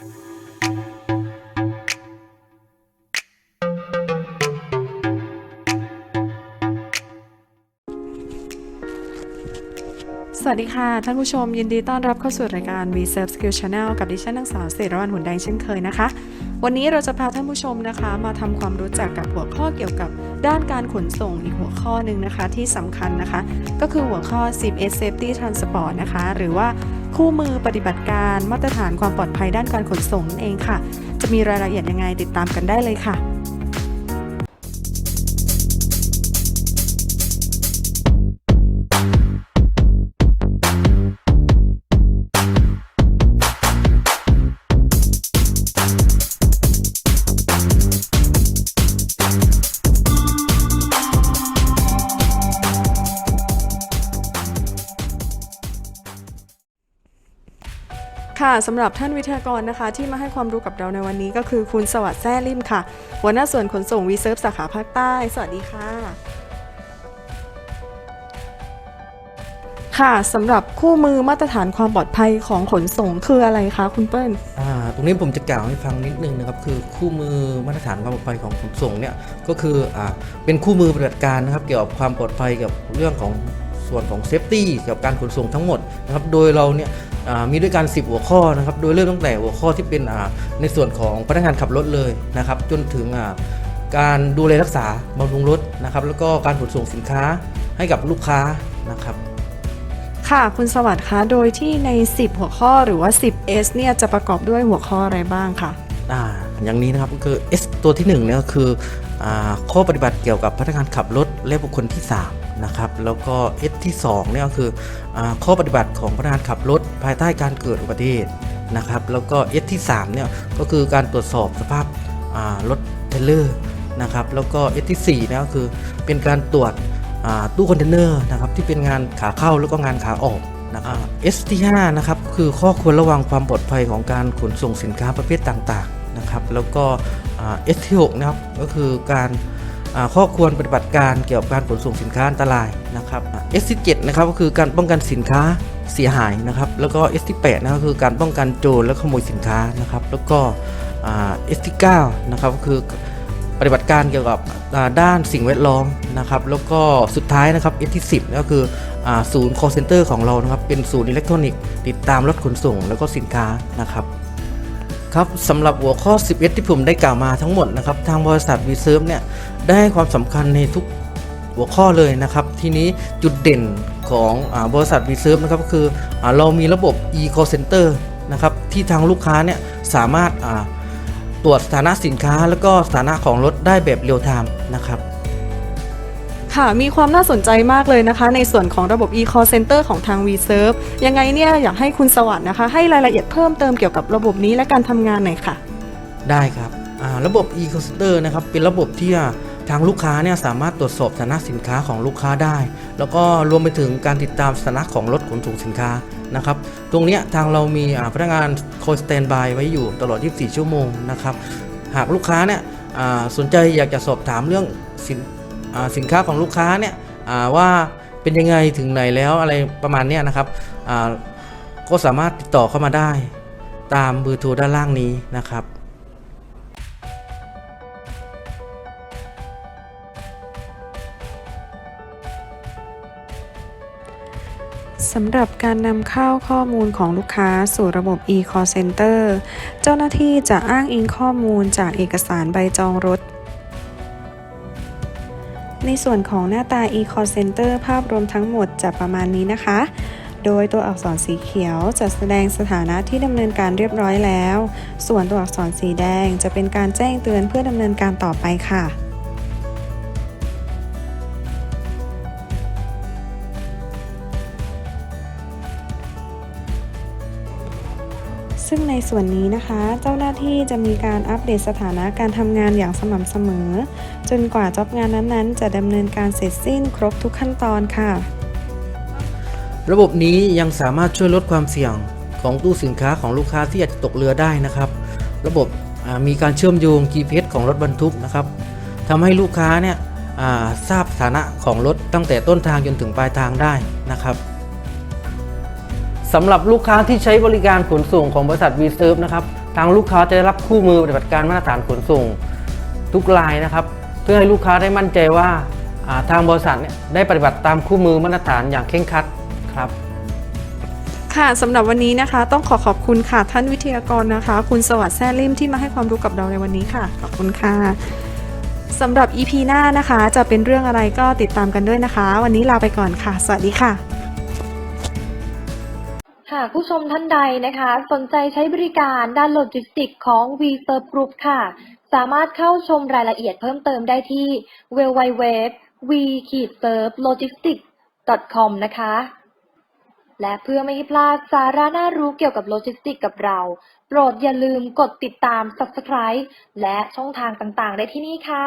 สวัสดีค่ะ ท่านผู้ชมยินดีต้อนรับเข้าสู่รายการ V Serve Skill Channel กับดิฉันนางสาวเสรวันหุ่นแดงเช่นเคยนะคะ วันนี้เราจะพาท่านผู้ชมนะคะ มาทำความรู้จักกับหัวข้อเกี่ยวกับด้านการขนส่งอีกหัวข้อหนึ่งนะคะที่สำคัญนะคะ ก็คือหัวข้อ 10S Safety Transport นะคะ หรือว่า คู่มือปฏิบัติการมาตรฐานความปลอดภัยด้านการขนส่งนั่นเองค่ะ จะมีรายละเอียดยังไงติดตามกันได้เลยค่ะ ค่ะสำหรับท่านวิทยากรนะคะ ที่มาให้ความรู้กับเราในวันนี้ก็คือคุณสวัสดิ์แซ่ลิมค่ะ หัวหน้าส่วนขนส่งวีเซิร์ฟสาขาภาคใต้ สวัสดีค่ะ ค่ะสำหรับคู่มือมาตรฐานความปลอดภัยของขนส่งคืออะไรคะคุณเปิ้ล อ่าตรงนี้ผมจะกล่าวให้ฟังนิดนึงนะครับคือคู่มือมาตรฐานความปลอดภัยของขนส่งเนี่ยก็คืออ่าเป็นคู่มือปฏิบัติการนะครับ เกี่ยวกับความปลอดภัยเกี่ยวกับเรื่องของส่วนของเซฟตี้เกี่ยวกับการขนส่งทั้งหมดนะครับโดยเราเนี่ย มีด้วยกัน 10 หัวข้อนะครับ โดยเริ่มตั้งแต่หัวข้อที่เป็นอ่าในส่วนของพนักงานขับรถเลยนะครับ จนถึงอ่าการดูแลรักษาบำรุงรถนะครับ แล้วก็การขนส่งสินค้าให้กับลูกค้านะครับ ค่ะคุณสวัสดิ์คะโดยที่ใน 10 หัวข้อหรือว่า 10S เนี่ยจะประกอบด้วยหัวข้ออะไรบ้างคะอ่าอย่างนี้นะครับก็คือ S ตัวที่1เนี่ยก็คืออา ข้อปฏิบัติเกี่ยวกับพนักงานขับรถและบุคคลที่ 3 นะครับ แล้วก็ S ที่2เนี่ยก็คืออข้อปฏิบัติของพนักงานขับรถ ภายใต้การเกิดอุบัติเหตุนะครับ แล้วก็ S ที่3เนี่ยก็คือการตรวจสอบสภาพรถเทรลเลอร์นะครับ แล้วก็ S ที่4เนี่ยก็คือเป็นการตรวจตู้คอนเทนเนอร์นะครับที่เป็นงานขาเข้าแล้วก็งานขาออกนะครับ S ที่5นะครับคือข้อควรระวังความปลอดภัยของการขนส่งสินค้าประเภทต่างๆนะครับ แล้วก็ อ่า S ที่6นะครับก็คือการข้อควรปฏิบัติการเกี่ยวกับการขนส่งสินค้าอันตรายนะครับอ่า S ที่7นะครับก็คือการป้องกันสินค้าเสียหายนะครับแล้วก็ S ที่8นะครับก็คือการป้องกันโจรและขโมยสินค้านะครับแล้วก็อ่า S ที่9นะครับก็คือปฏิบัติการเกี่ยวกับด้านสิ่งแวดล้อมนะครับแล้วก็สุดท้ายนะครับ S ที่10 ก็คือศูนย์ call center ของเรานะครับเป็นศูนย์อิเล็กทรอนิกส์ติดตามรถขนส่ง แล้วก็สินค้านะครับ ครับสำหรับหัวข้อ 11 ที่ผมได้กล่าวมาทั้งหมดนะครับทางบริษัทวีเซิร์ฟเนี่ยได้ให้ความสำคัญในทุกหัวข้อเลยนะครับ ทีนี้จุดเด่นของอบริษัทวีเซิร์ฟนะครับก็คืออเรามีระบบ e-call center นะครับที่ทางลูกค้าเนี่ยสามารถตรวจสถานะสินค้า แล้วก็สถานะของรถได้แบบเรียลไทม์นะครับ ค่ะ มีความน่าสนใจมากเลยนะคะ ในส่วนของระบบ e-call center ของทาง vServe ยังไงเนี่ยอยากให้คุณสวัสด์นะคะ ให้รายละเอียดเพิ่มเติมเกี่ยวกับระบบนี้และการทำงานหน่อยค่ะ ได้ครับระบบ e call center นะครับ เป็นระบบที่ทางลูกค้าเนี่ยสามารถตรวจสอบสถานะสินค้าของลูกค้าได้ แล้วก็รวมไปถึงการติดตามสถานะของรถขนส่งสินค้านะครับ ตรงนี้ทางเรามีพนักงานคอยสแตนบายไว้อยู่ตลอด 24 ชั่วโมงนะครับ หากลูกค้าเนี่ยสนใจอยากจะสอบถามเรื่องสิน สินค้าของลูกค้าเนี่ยว่าเป็นยังไงถึงไหนแล้วอะไรประมาณนี้นะครับก็สามารถติดต่อเข้ามาได้ ตามเบอร์โทรด้านล่างนี้นะครับสำหรับการนำเข้าข้อมูลของลูกค้าสู่ระบบ e-call center เจ้าหน้าที่จะอ้างอิงข้อมูลจากเอกสารใบจองรถ ในส่วนของหน้าตา e-call center ภาพรวมทั้งหมดจะประมาณนี้นะคะ โดยตัวอักษรสีเขียวจะแสดงสถานะที่ดำเนินการเรียบร้อยแล้ว ส่วนตัวอักษรสีแดงจะเป็นการแจ้งเตือนเพื่อดำเนินการต่อไปค่ะ ซึ่งในส่วนนี้นะคะ เจ้าหน้าที่จะมีการอัปเดตสถานะการทำงานอย่างสม่ำเสมอ จนกว่าจ็อบงานนั้นๆ จะดำเนินการเสร็จสิ้นครบทุกขั้นตอนค่ะ ระบบนี้ยังสามารถช่วยลดความเสี่ยงของตู้สินค้าของลูกค้าที่อาจจะตกเรือได้นะครับ ระบบมีการเชื่อมโยง GPS ของรถบรรทุกนะครับทำให้ลูกค้าเนี่ยทราบสถานะของรถตั้งแต่ต้นทางจนถึงปลายทางได้นะครับ สำหรับลูกค้าที่ใช้บริการขนส่งของบริษัท v s e r v e นะครับ ทางลูกค้าจะได้รับคู่มือปฏิบัติการมาตรฐานขนส่ง ทุกรายนะครับ เพื่อให้ลูกค้าได้มั่นใจว่าทางบริษัทเนี่ยได้ปฏิบัติตามคู่มือมาตรฐานอย่างเคร่งครัดครับ ค่ะสำหรับวันนี้นะคะ ต้องขอขอบคุณค่ะท่านวิทยากรนะคะ คุณสวัสดิ์แซ่ลิมที่มาให้ความรู้กับเราในวันนี้ค่ะ ขอบคุณค่ะสำหรับ EP หน้านะคะ จะเป็นเรื่องอะไรก็ติดตามกันด้วยนะคะ วันนี้ลาไปก่อนค่ะ สวัสดีค่ะ หากผู้ชมท่านใดนะคะ สนใจใช้บริการด้านโลจิสติกของ v Serve Group ค่ะ สามารถเข้าชมรายละเอียดเพิ่มเติมได้ที่ www.v-serve-logistics.com นะคะ และเพื่อไม่ให้พลาดสาระน่ารู้เกี่ยวกับโลจิสติกกับเรา โปรดอย่าลืมกดติดตาม Subscribe และช่องทางต่างๆ ได้ที่นี่ค่ะ